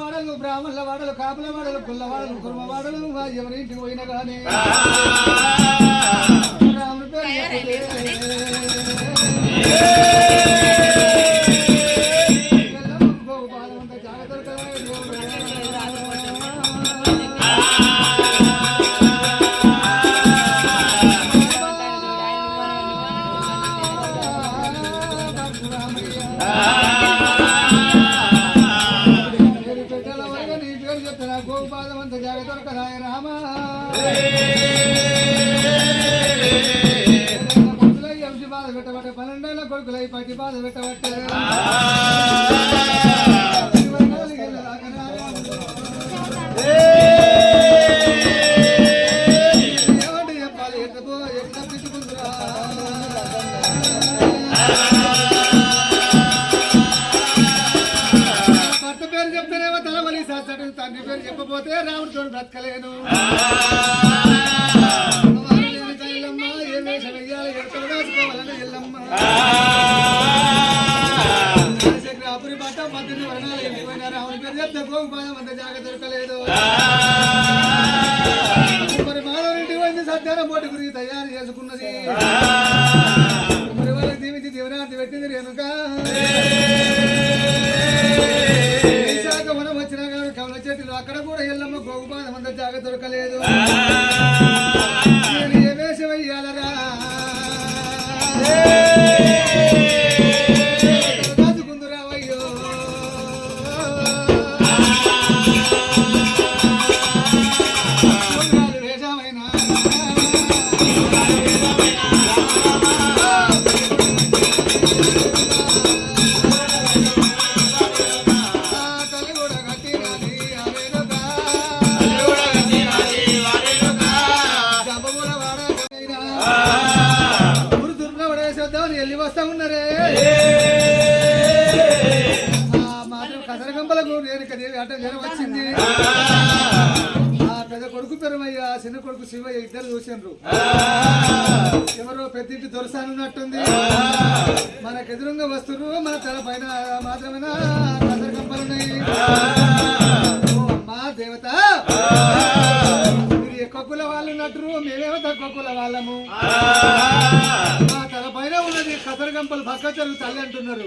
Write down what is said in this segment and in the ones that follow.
వాడలు బ్రాహ్మణుల వాడలు కాపుల వాడలు కుల్ల వాడలు కుర్మ వాడలు ఎవరింటికి పోయినా కానీ రాముడి పేరు కొడుకులై ఎంసి బాధ పెట్టబట్టే పన్నెండేళ్ళ కొడుకులై పట్టి బాధ ఎక్కడ వేసుకోవాలని ఎల్లమ్మ. రాజశేఖరాపురి పట్ట పద్దెనిమిది వర్ణాలు ఎండిపోయిన రాముడి పేరు చెప్తే గోపాలం అంత జాగ దొరకలేదు. మరి మానవుడి వంటి సత్యాన పోటీ తయారు చేసుకున్నది. మరి వాళ్ళకి దీవించి దీవనార్థి పెట్టింది రేణుక. అక్కడ కూడా ఎల్లమ్మ గోగుపాదం అంత జాగ దొరకలేదు. నేను ఏ వేషం గంపలు పక్క చెరువు తల్లి అంటున్నారు.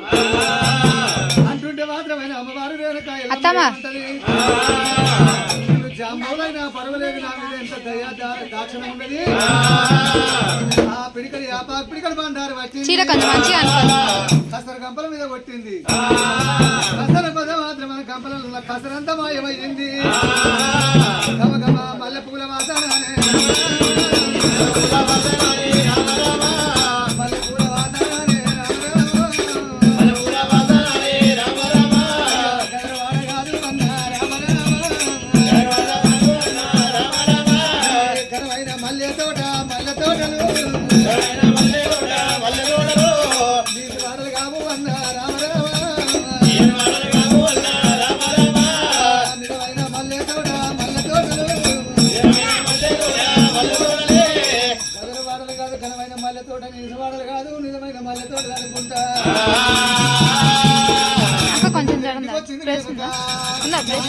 అంటుంటే మాత్రమైన అమ్మవారు రేణుక అత్తమ్మ. జాంబవులైనా పర్వాలేదు నా మీద ఎంత దయా దాక్షిణం ఉన్నది. ఆ. పిడికలు ఆ పిడికలు బండారు వచ్చింది కసర గంపల మీద కొట్టింది. కసర పద మాత్రం మన గంపలలో ఉన్న కసరంతా మాయమైంది. గమ గమ మల్లె పూల వాసనానే కొంచెం చూడండి ప్లేస్ ఉందా? ఉందా? ప్లేస్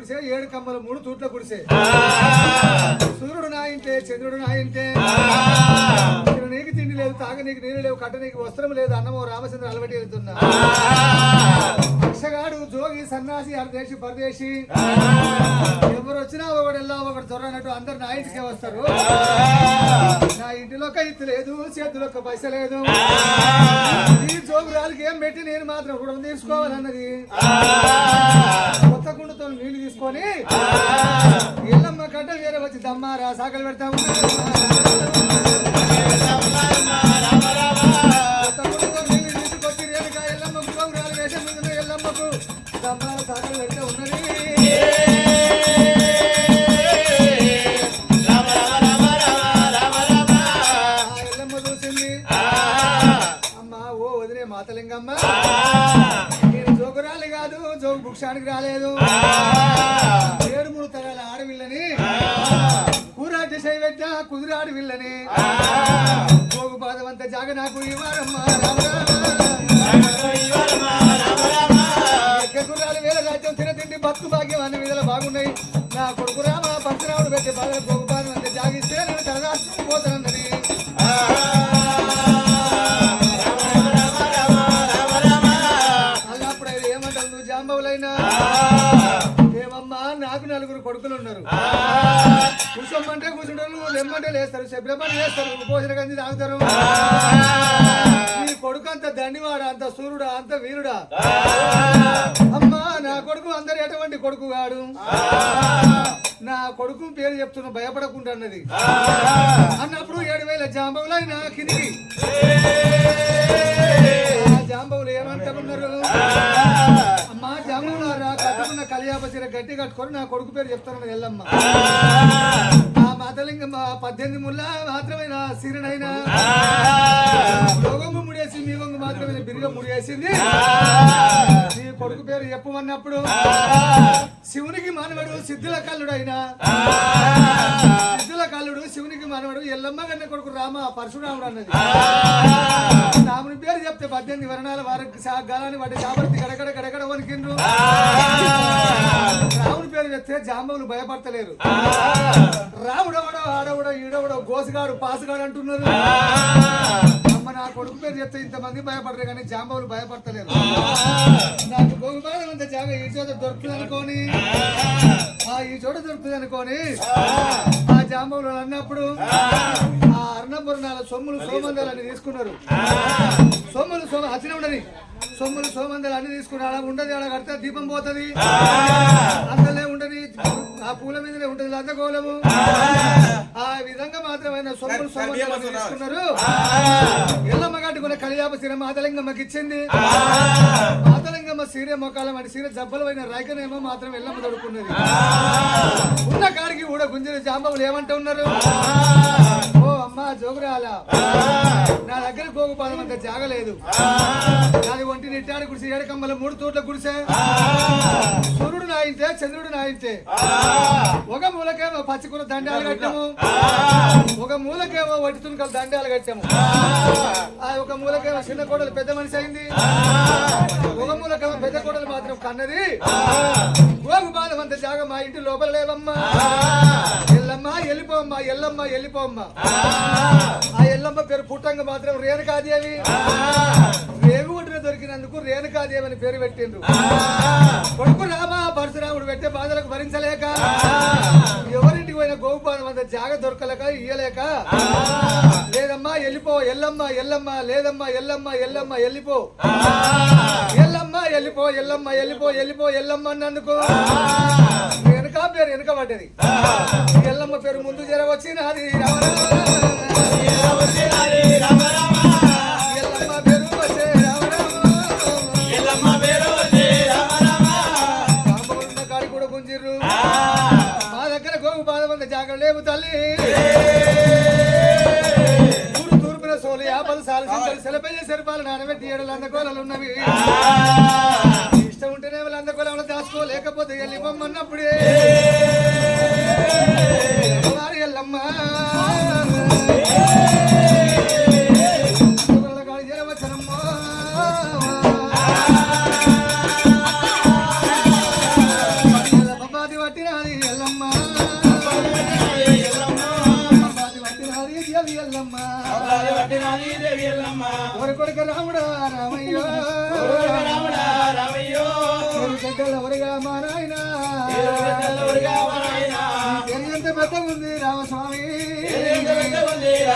కుడిసే ఏడు కమ్మల మూడు తూట్ల కుడిసే. సూర్యుడు నా ఇంటే చంద్రుడు నా ఇంటే. నీకు తిండి లేదు తాగ నీకు నీళ్ళు లేవు కట్ట నీకు వస్త్రం లేదు అన్నమో రామచంద్ర అలవటి వెళ్తున్నా యక్షగాడు జోగి సన్నాసి అర్దేశి పరదేశి. ఎవరు వచ్చినా ఒకడు వెళ్ళా ఒకడు దొరనట్టు అందరు నా ఇంటికే వస్తారు. నా ఇంటిలో ఇత్తు లేదు చేతిలో పైస లేదు. ఈ జోగురాలకి ఏం పెట్టి నేను మాత్రం రుణం తీసుకోవాలన్నది. కొత్త కుండతో నీళ్ళు తీసుకొని ఎల్లమ్మ కట్ట వేరే వచ్చి దమ్మారా సాకలు పెడతా మాతలింగమ్మ నేను జోగురాలి కాదు జోగు భుక్షానికి రాలేదు ఏడు మూడు తరాల ఆడవిల్లని కూరాటి పెట్ట కుదిరాడు విల్లని. భోగు పాదమంత జాగ నాకు ఇవ్వాలమ్మ గుర్రాలు వేల రాజ్యం తిన తిండి భక్తు భాగ్యం అన్ని విధాలు బాగున్నాయి. నా కొడుకు రామ పరశురాముడు పెట్టే బాధలు భోగు పాదం అంత జాగిస్తే నేను తలదాచుకుని పోతానన్నది. కూర్చోమంటే కూర్చుంటారు లెమ్మంటే లేస్తారు శబ్దమని లేస్తారు భోజన గంజి తాగుతారు. నీ కొడుకు అంత దండివాడా అంత సూర్యుడా అంత వీరుడా? అమ్మా నా కొడుకు అందరు ఎటువంటి కొడుకు కాడు నా కొడుకు పేరు చెప్తున్నా భయపడకుండా అన్నది. అన్నప్పుడు ఏడు వేల జాంబవులైనా కిందికి. ఆ జాంబవులు జాంబవులారా కట్టుకున్న కలియాప చీర గట్టి కట్టుకొని నా కొడుకు పేరు చెప్తాను ఎల్లమ్మ. ఆ మాతలింగమ్మ పద్దెనిమిది ముళ్ళ మాత్రమైన? సిరినైనా యోగంగు ముడేసి మీ వంగు మాత్రమే బిరిగ ముడివేసింది నీ కొడుకు పేరు చెప్పమన్నప్పుడు శివునికి మానవుడు సిద్ధుల కల్లుడైనా. సిద్ధుల కల్లుడు శివునికి మానవుడు ఎల్లమ్మ గన్న కొడుకు రామ పరశురాముడు అన్నది. రాముని పేరు చెప్తే పద్దెనిమిది వర్ణాల వారికి గాలాన్ని వాటి కాబట్టి గడగడ గడగడ వణికిండ్రు. రాముని పేరు చెప్తే జాంబవులు భయపడతలేరు. రాముడవడో ఆడవడో ఈడవడో గోసుగాడు పాసుగాడు అంటున్నారు. అమ్మ నా కొడుకు పేరు చెప్తే ఇంతమంది భయపడరు కానీ జాంబవులు భయపడతలేరు. నాకు బహుమానం అంత జాగా ఈ చోట దొరుకుతుంది అనుకోని ఆ ఈ చోట దొరుకుతుంది అనుకోని ఆ జాంబవులు అన్నప్పుడు ఆ. అర్ణపురణాల సొమ్ములు సోమందాలు అన్ని తీసుకున్నారు. సొమ్ములు సోమ అచ్చిన ఉండని సొమ్ములు సోమందాలు అన్ని తీసుకున్నారు అలా ఉండదు అలా కడితే దీపం పోతుంది. అందులో ఉండని ఆ పూల మీదనే ఉంటది లందగోళము ఆ. విధంగా మాత్రమైన సొమ్ములు సోమందాలు తీసుకున్నారు. ఎల్లమ్మ కట్టుకున్న కలియాప సీర మాతలింగమ్మకి ఇచ్చింది మాతలింగమ్మ సీర మొక్కలం అంటే సీర జబ్బలమైన రైకనేమో మాత్రం ఎల్లమ్మ దొడుకున్నది ఉన్న కాడికి కూడా గుంజిన జాంబవులు ఏమంటూ ఉన్నారు? అమ్మా జోగురాల. నా దగ్గర గోగు పాదం అంత జాగలేదు. నాది ఒంటి నెట్టాడు గుడిసె ఏడకమ్మల మూడు తోట్ల గుడిసె. సూర్యుడు నాయింటే చంద్రుడు నాయింటే ఒక మూలకేమో పచ్చికూర దండాలు కట్టాము. ఒక మూలకేమో వట్టి తునకలు దండాలు కట్టాము. ఆ. ఒక మూలకేమో చిన్న కోడలు పెద్ద మనిషి అయింది. ఒక మూలకేమో పెద్ద కోడలు మాత్రం కన్నది. గోగు బాధం అంత జాగ మా ఇంటి లోపల లేవమ్మా. ఎల్లమ్మ వెళ్ళిపోమ్మా ఎల్లమ్మ వెళ్ళిపోమ్మా. ఆ. ఎల్లమ్మ పేరు పుట్టంగా మాత్రం రేణుకాదేవి. రేగుగుంటున దొరికినందుకు రేణుకాదేవి అని పేరు పెట్టిండ్రు. కొడుకు రామ పరశురాముడు పెట్టే బాధలకు భరించలేక ఎవరింటికి పోయిన గోపాలం అంత జాగ దొరకలేక ఇయ్యలేక లేదమ్మా వెళ్ళిపో ఎల్లమ్మ ఎల్లమ్మ లేదమ్మా ఎల్లమ్మ ఎల్లమ్మ వెళ్ళిపో. ఎల్లమ్మ వెళ్ళిపో ఎల్లమ్మ వెళ్ళిపో వెళ్ళిపో ఎల్లమ్మ అన్నందుకు. వెనక పేరు వెనక పడ్డది ఎల్లమ్మ పేరు ముందు జర ఎల్లమ్మ పేరు వచ్చే కాడి కూడా గుంజిర్రు. మా దగ్గర గోగు జాగ్రత్త లేవు తల్లి. సోలు యాపలు సాలు సింతలు సెలపయ్య సెరపాలు నానబెట్టి ఏడు అందకోలలు ఉన్నవి ఇష్టం ఉంటేనే వాళ్ళు అందకోలంలో దాచుకో లేకపోతే వెళ్ళి పొమ్మన్నప్పుడే కుమారి ఎల్లమ్మ.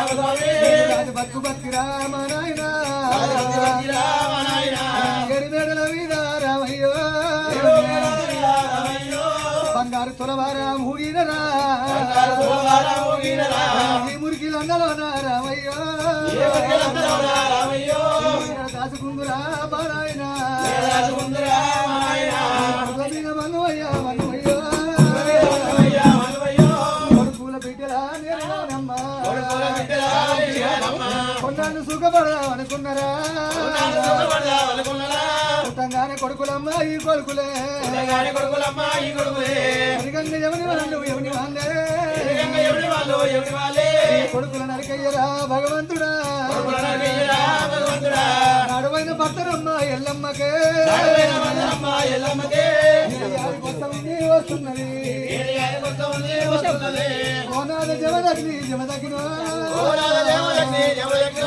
బతుకు బతికి రామ నాయన ఎరిమేడల మీద రామయ్యో. బంగారు తొలవార మూగినరా ఈ మురికి లంగలోన రామయ్యో. దాచుకుందురా బారాయన మనువయ్యా మనువయ్యో సుఖపడదాం అనుకున్నారా? పుట్టంగానే కొడుకులమ్మ ఈ కొడుకులే. అడిగంగా ఎవని వాళ్ళు ఎవని వాళ్ళే. కొడుకుల నరికయ్యరా భగవంతుడా. నడువైన భర్తరమ్మ ఎల్లమ్మకే. వస్తుంది వస్తున్నది. కోనాల జమదగ్ని జమదగ్న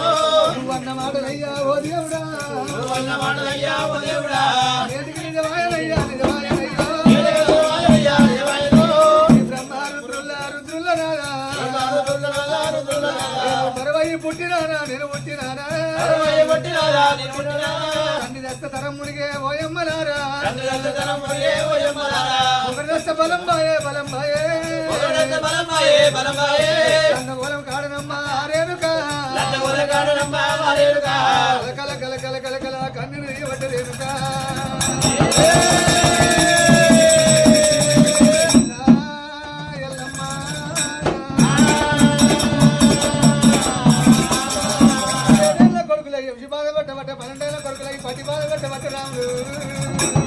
నువ్వన్న మాటలయ్యా ఓ దేవుడా. నేటికి నిజమాయనయ్యా నిజమాయనయ్యా ఈ బ్రహ్మ రుద్రుల రుద్రుల నాదా మరవై పుట్టినానా నేను పుట్టినానా? అన్ని దస్త తరమ్ముడిగే ఓయమ్మలారా. ఒకరి దస్త బలం బాయే బలం బాయే. కొడుకులై బాధ పన్నెండేళ్ళ కొడుకులై పది బాధ పట్ట రాముడు.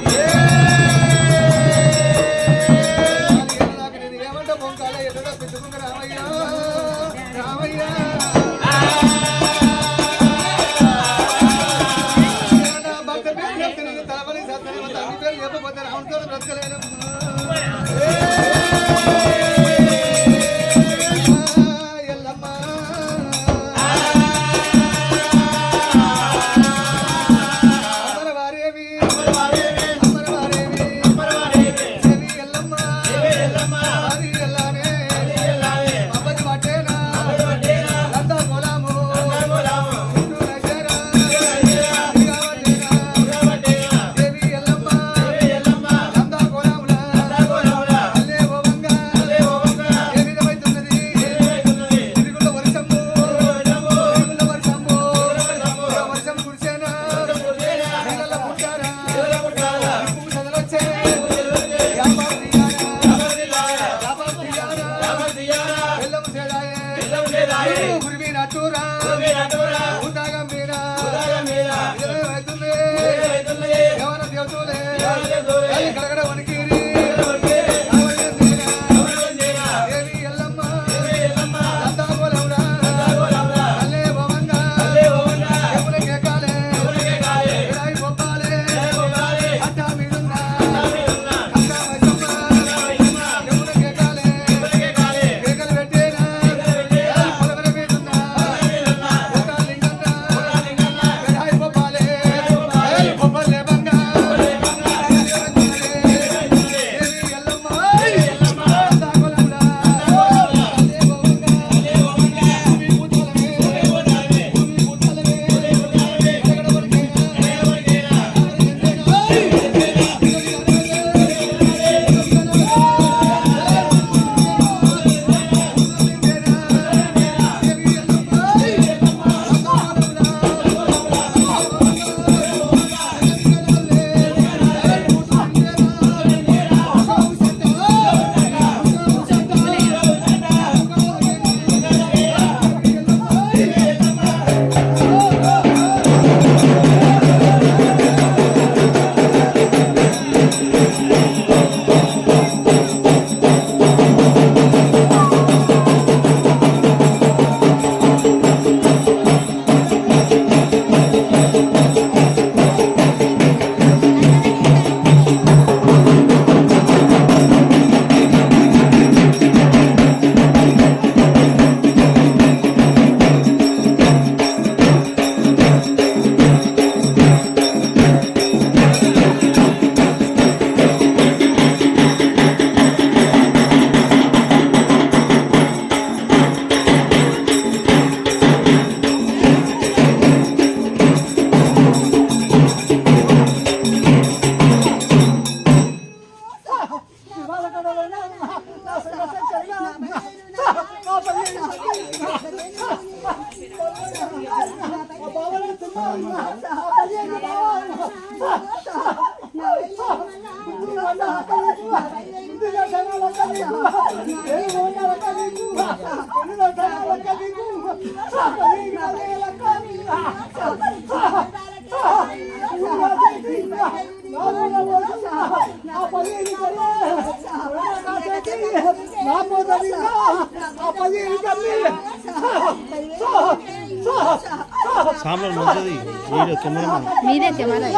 సాంబార్ మంచిది వీడియో కెమెరా మీదే కెమెరా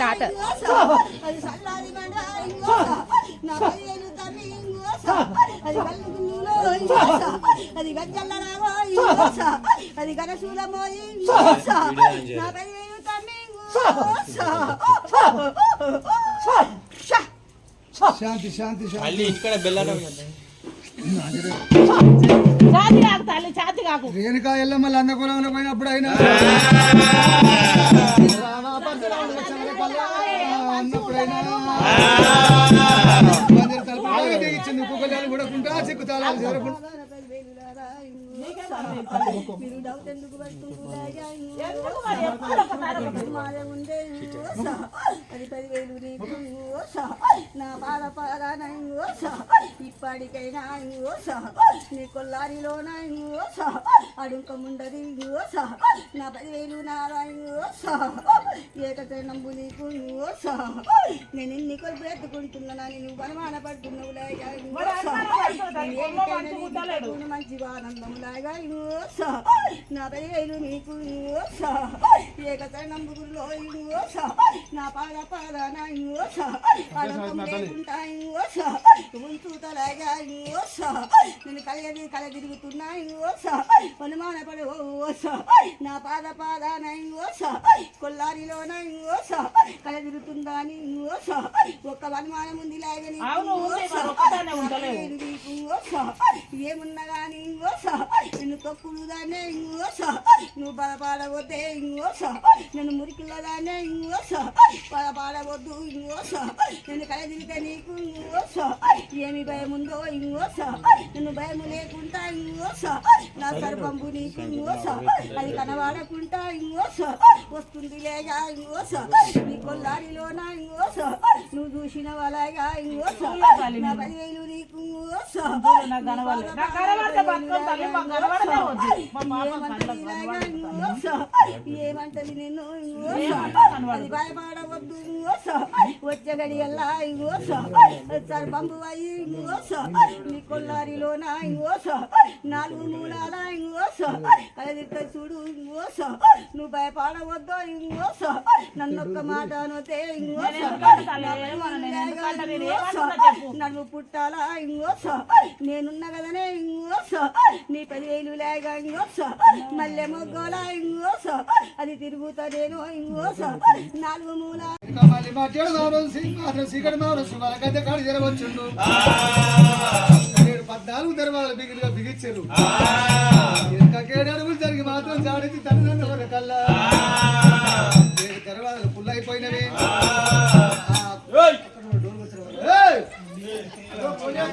తాత శాంతి శాంతి శాంతి ఇక్కడ బెల్లారం ఛాతి కాకు తల్లి ఛాతి కాకు రేణుకా ఎల్లమ్మ లందకులంలో పోయినప్పుడు అయినా అన్నప్పుడైనా కూడా కుంటా చిక్కు తాళాలు చేరకుండా మీరు డౌట్ ఎందుకు అది పదివేలు నీకు నా పాద పాదాన ఓస ఇప్పటికైనా ఓస నీ కొల్లారిలోన ఓస అడుక ముండది ఓస నా పదివేలు నారా ఓస ఏకచరణంబు నీకు ఓస నేను ఎన్ని కొలుపు ఎత్తుకుంటున్నా నువ్వు అనుమాన పడుతున్నావులేగా మంచి ఆనందములాగా ఓస నా పదివేలు నీకు ఓస ఏకచరణంబు గురిలో ఓస నా పాద పాదాన ఓస అడంకం లేకుండా ఓస ఉంచుతలాగా ఓస నేను కలగది కల తిరుగుతున్నా ఓస అనుమాన పడు ఓస నా పాద పాదాన ఓస కొల్లారిలోన ఓస కల తిరుగుతుందా అని ఓస ఒక్క అనుమానం ఉంది లాగని ఏమున్నా కానీ ఓస నిన్ను తొక్కుడుదానే ఓస నువ్వు బలపాడవద్దే ఇంగోస మురికిలో మురికిల్లదానే ఇంగోస బలపాడవద్దు ఇంగోస నేను కలదిరితే నీకు ఇంగోస ఏమి భయం ఉందో ఇంగోస నన్ను భయం లేకుండా ఇంగోస నా సర్వంబు నీకు ఇంగోస అది కనబడకుండా ఇంగోస వస్తుంది లేగా ఇంగోస నీ కొల్లారిలోన ఇంగోస నువ్వు చూసిన వాళ్ళగా ఇంగోస నా పదివేలు నీకు ఇంగోస నాకు కనబడితే తల్లి ఏమంటది నేను అది భయపడవద్దు వచ్చే గడియల్లా సార్ సర్బంబు అయ్యి ఇంగోస నీ కొల్లారిలోన ఇంగోస నాలుగు మూలాల ఇంగోస అది చూడు ఇంగోస నువ్వు భయపడవద్దు ఇంగోస నన్ను ఒక్క మాట అనొతే ఇంగోస నన్ను పుట్టాలా ఇంగోస? నేనున్న కదనే ఇంగోస? నీ పదివేలు లేక ఇంగోస మల్లె మొగ్గోలా అది తిరుగుతా నేను ఇంగోస నాలుగు మూల పద్నాలుగు దర్వాలు బిగిలిగా బిగించారు ఇంకా ఏడు అడుగులు జరిగి మాత్రం జాడించి తల్లిదండ్రుల కల్లా ఏడు దర్వాలు ఫుల్ అయిపోయినవి. వచ్చిన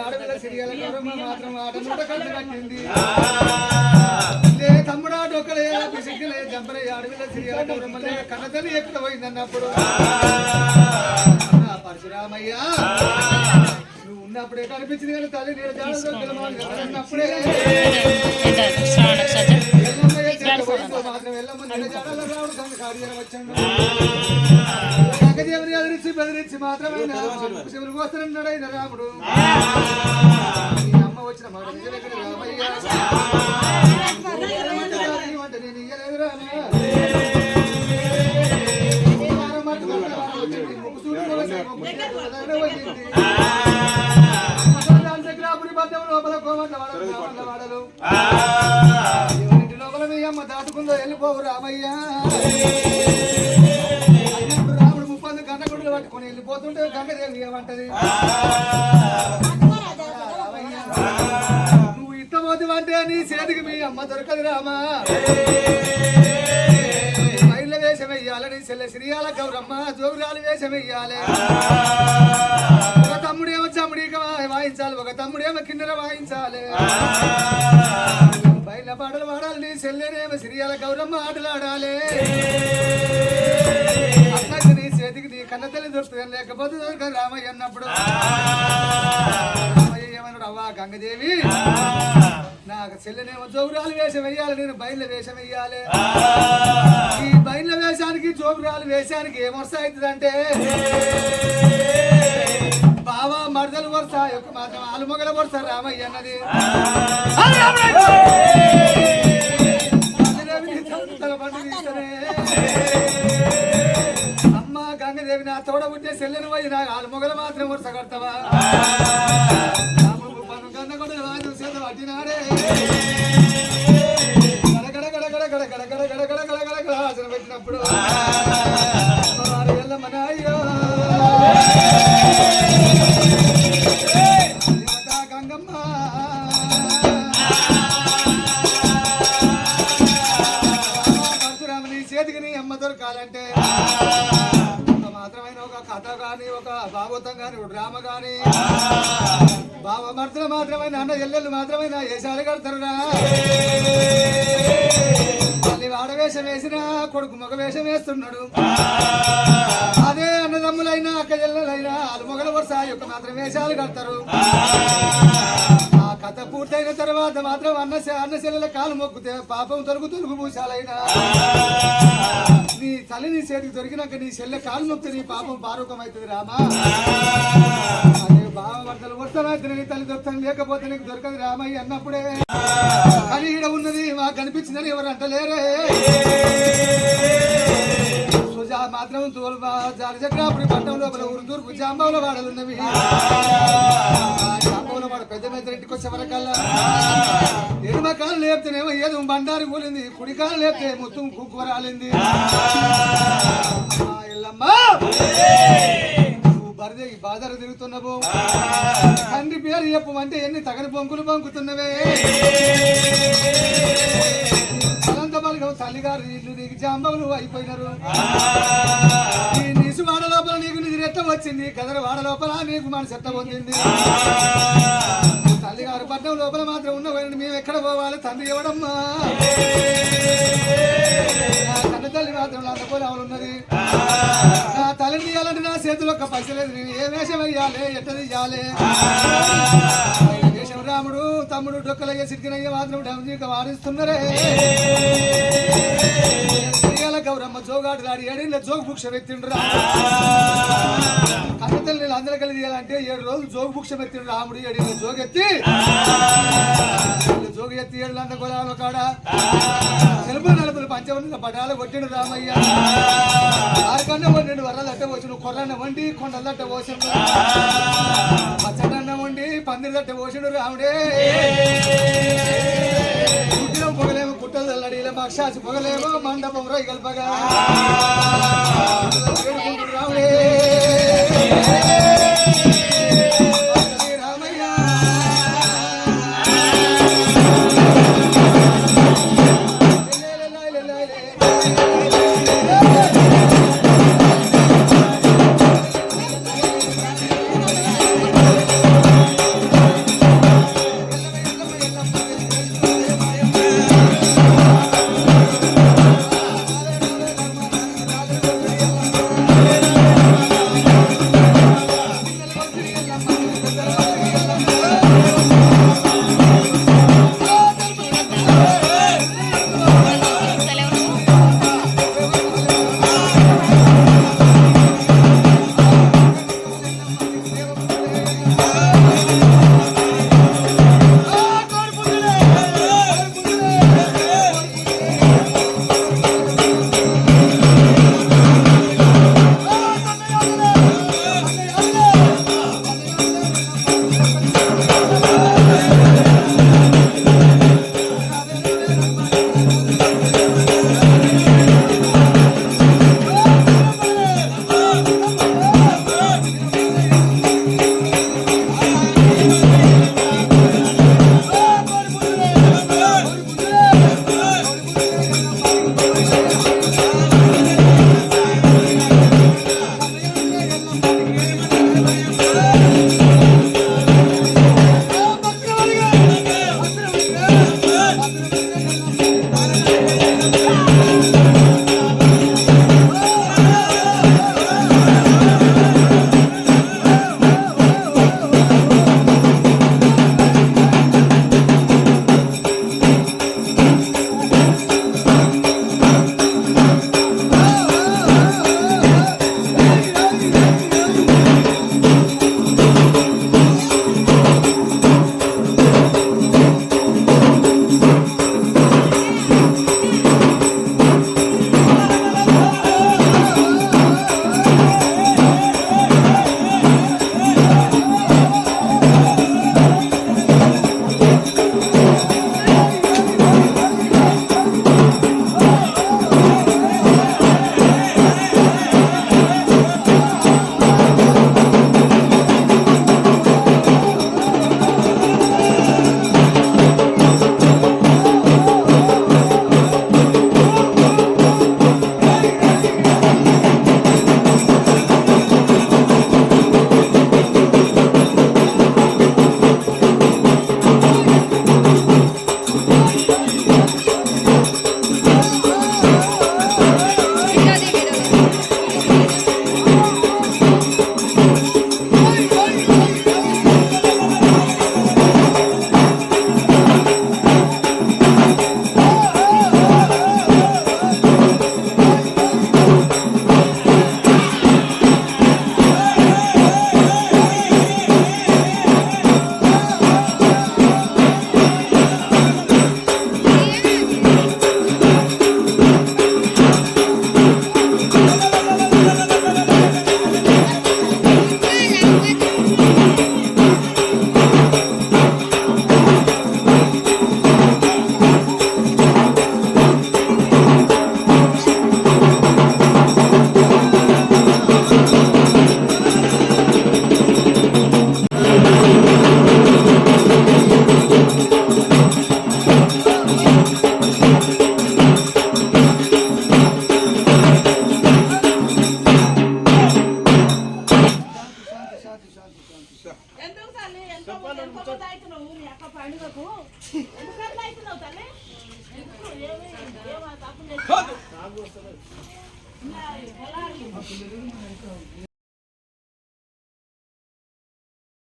ఆడపిల్ల సిరిగల గౌరమ్మ మాత్రం ఆట నూట కలిసి కట్టింది. లే తమ్ముడా జంపనయ్య ఆడపిల్ల సిరిగల గౌరమ్మ కన్నతల్లి ఎక్కడ పోయింది అన్నప్పుడు. నా పరశురామయ్య నువ్వు ఉన్నప్పుడే కనిపించింది కానీ తల్లి నేను పోయిందో మాత్రం ఎల్లమ్మ నిన్న జాడలో రావడం సంగతి కార్యం ఎదిరించి బెదిరించి మాత్రమే శివుని కోస్తున్నాడైన రాముడు. అమ్మ వచ్చిన మాట రామయ్య. నేను ఇయ్యలేదు. ఎవరింటి లోపల మీ అమ్మ దాటుకుందో వెళ్ళిపోవు రామయ్య. పట్టుకొని వెళ్ళిపోతుంటే గంగదేవి ఏమంటది? నువ్వు ఇష్టమవుతు అంటే నీ చేతికి మీ అమ్మ దొరకదు రామా. మైళ్ళ వేషం వెయ్యాలి నీ చెల్లె శ్రీయాల గౌరమ్మ జోగురాలు వేషం వెయ్యాలి. ఒక తమ్ముడేమో చమ్ముడిగా వాయించాలి ఒక తమ్ముడేమో కిన్నెర వాయించాలి. బయట పాటలు పాడాలి నీ సెల్లెనేమో సిరియాల గౌరమ్మ ఆటలాడాలి. కన్న తల్లి దొరుకుతుంది లేకపోతే దొరకదు రామయ్య అన్నప్పుడు. రామయ్య ఏమన్నాడు? అవ్వా గంగదేవి. నాకు చెల్లెనేమో జోగురాలు వేషం వెయ్యాలి నేను బయలు వేషం వెయ్యాలి ఈ బయలు వేషానికి జోగురాలు వేషానికి ఏం వరుస అవుతుందంటే బావా మరదలు వరుస యొక్క మాత్రం ఆలుమొగల వరుస రామయ్య అన్నది. గంగదేవిని తోడ ఉంటే సెల్లెను పోయి నా ఆలుమొగలు మాత్రం వరుస కడతావా పెట్టినప్పుడు పన్ను కన్న గాని రామ గాని బావ మర్తలు మాత్రమైన అన్న ఎల్లెళ్ళు మాత్రమైన వేషాలు కడతారురా? మళ్ళీ వాడవేషం వేసినా కొడుకు మగ వేషం వేస్తున్నాడు. అదే అన్నదమ్ములైనా అక్క చెల్లెలైనా అలుమొగల వరుస యొక్క మాత్రం వేషాలు కడతారు. అన్న అన్న చెల్లెల కాలు మొక్కుతే పాపం తొలుగు తొలుగు పూసాలైనా నీ తల్లి నీ చేతికి దొరికినాక నీ చెల్లె కాలు మొక్కితే నీ పాపం పారూకం అవుతుంది రామా. అదే బావ భర్తలు వస్తానైతే నీ తల్లి దొరుకుతాను లేకపోతే నీకు దొరకదు రామయ్య అన్నప్పుడే. కానీ ఈడ ఉన్నది మాకు కనిపించిందని ఎవరు అంటలేరే. మాత్రం తోలు జరజగ్రాపురి పట్టణం లోపల ఊరు తూర్పు జాంబావుల వాడలు ఉన్నవి. జాంబావుల వాడు పెద్ద పెద్ద ఇంటికి వచ్చే వరకల్లా. ఎడమ కాలు లేపితేనేమో ఏదో బండారు కూలింది కుడి కాలు లేపితే మొత్తం కుక్కు రాలింది. ఎల్లమ్మా! బరిదే ఈ బాధలు తిరుగుతున్నావు? తండ్రి పేరు చెప్పమంటే ఎన్ని తగని బొంకులు బొంకుతున్నవే? తల్లిగారు ఇల్లు నీకు జాంబవులు అయిపోయినారు. ఈ నీసు వాడ లోపల నీకు నిధి ఎట్ట వచ్చింది. కదర వాడ లోపల నీకు మనసు ఎట్ట పొందింది తల్లిగారు పట్నం లోపల మాత్రం ఉన్న పోయిన మేము ఎక్కడ పోవాలి? తండ్రి ఎవడమ్మా? నా కన్న తల్లి మాత్రం నా పొలం ఉన్నది? నా తల్లిని తీయాలంటే నా చేతిలో ఒక పైస లేదు. నేను ఏ వేషం వేయాలి? ఎట్ట తీయాలి? రాముడు తమ్ముడు డొక్కలయ్య సిరికినయ్య మాత్రం డమ్జీక వాడిస్తున్నారే గౌరమ్మ జోగాడు లాడి ఏడేళ్ళ జోగు భుక్ష వ్యక్తిండ్రు అన్నతల్లి అందరూ కలిసి తీయాలంటే ఏడు రోజులు జోగు భుక్ష వ్యక్తిండ్రు రాముడు ఏడేళ్ళ జోగెత్తి. జోగి ఎత్తి ఏడు అంత గొలాల కాడ. తెలుపు నలుపులు పంచవన్న పటాలు కొట్టిండు రామయ్య. ఆరుకన్న వండి వరలు అట్ట పోసిన కొర్రన్న వండి కొండలట్ట పోసిన వండి పందిరి అట్ట పోసిండు రాముడే గుడ్డిలో పొగలేమో గుట్టలు తల్లడిలో మక్షాసి పొగలేమో మండపం రై కల్పగా వేడుకుంటుడు రాముడే